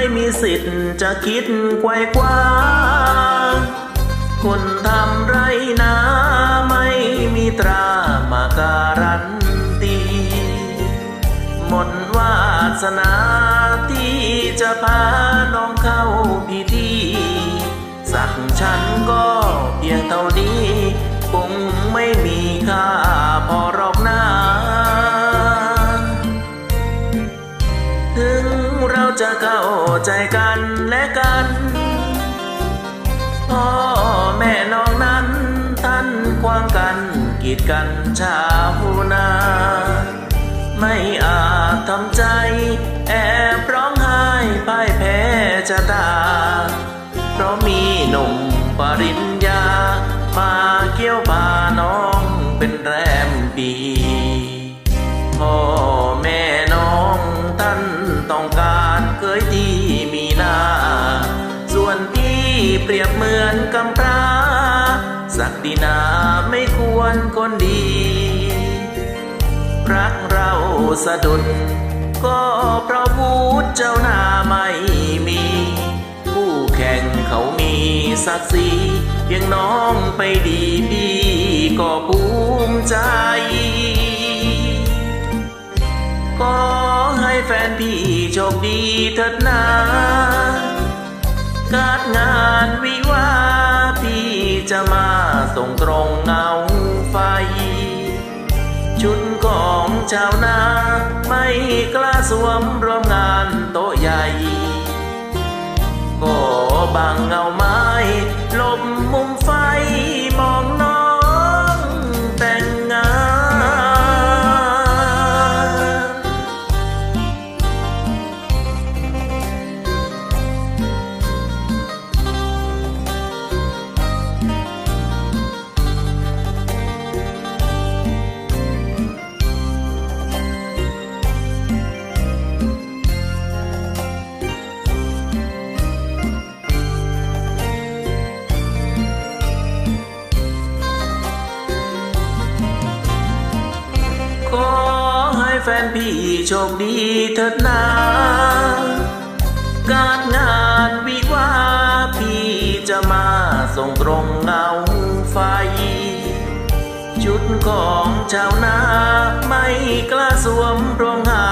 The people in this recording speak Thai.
ไม่มีสิทธิ์จะคิดไกวกว้างคนทำไรนาไม่มีตรามาการันตีหมดวาสนาที่จะพาน้องเข้าพิธี จะเข้าใจกันและกันพ่อแม่น้องนั้น ท่านควางกันกีดกันชาวนา ไม่อาจทำใจ แอบร้องไห้พ่ายแพ้ชะตา เพราะมีหนุ่มปริญญา มาเกี่ยวพาน้องเป็นแรมปี เปรียบเหมือนกำพร้าสักดินาไม่ควรคนดี รักเราสะดุด ก็เพราะพูดเจ้าหน้าไม่มีคู่แข่งเขามีศักดิ์ศรีเพียงน้องไปดีพี่ก็ภูมิใจก็ให้แฟนพี่โชคดีเถิดนา จะมาส่งตรงเงาไฟ ชุดของชาวนาไม่กล้าสวมร่วมงานโต๊ะใหญ่ก็บางเงาไม้หลบมุมไฟ ฟนพี่โชคดีเถิดนา การงานวิวาพี่จะมาส่งตรงเงาไฟ ชุดของชาวนาไม่กล้าสวมรองหา